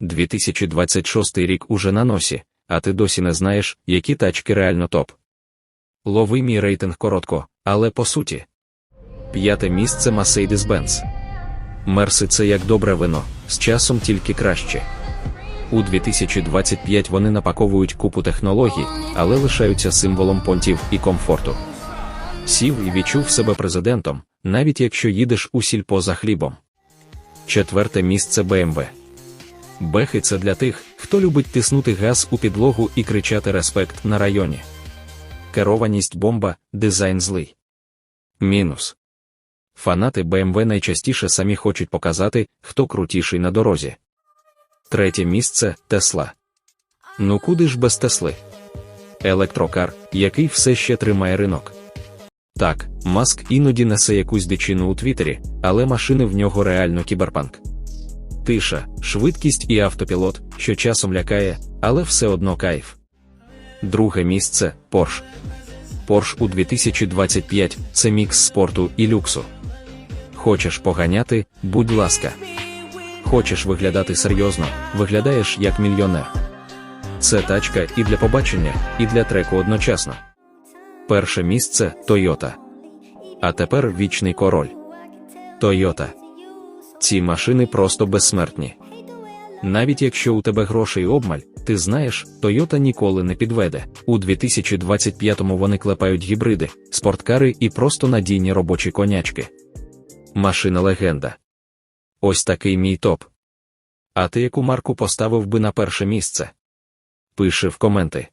2026 рік уже на носі, а ти досі не знаєш, які тачки реально топ. Лови мій рейтинг коротко, але по суті. П'яте місце Mercedes-Benz. Мерси це як добре вино, з часом тільки краще. У 2025 вони напаковують купу технологій, але лишаються символом понтів і комфорту. Сів і відчув себе президентом, навіть якщо їдеш у сільпо за хлібом. Четверте місце BMW. Бехи це для тих, хто любить тиснути газ у підлогу і кричати респект на районі. Керованість бомба, дизайн злий. Мінус. Фанати BMW найчастіше самі хочуть показати, хто крутіший на дорозі. Третє місце Тесла. Ну куди ж без Тесли? Електрокар, який все ще тримає ринок. Так, Маск іноді несе якусь дичину у Твіттері, але машини в нього реально кіберпанк. Тиша, швидкість і автопілот, що часом лякає, але все одно кайф. Друге місце Porsche. Porsche у 2025 це мікс спорту і люксу. Хочеш поганяти, будь ласка. Хочеш виглядати серйозно, виглядаєш як мільйонер. Це тачка і для побачення, і для треку одночасно. Перше місце Toyota. А тепер вічний король. Toyota. Ці машини просто безсмертні. Навіть якщо у тебе грошей обмаль, ти знаєш, Toyota ніколи не підведе. У 2025-му вони клепають гібриди, спорткари і просто надійні робочі конячки. Машина легенда. Ось такий мій топ. А ти яку марку поставив би на перше місце? Пиши в коменти.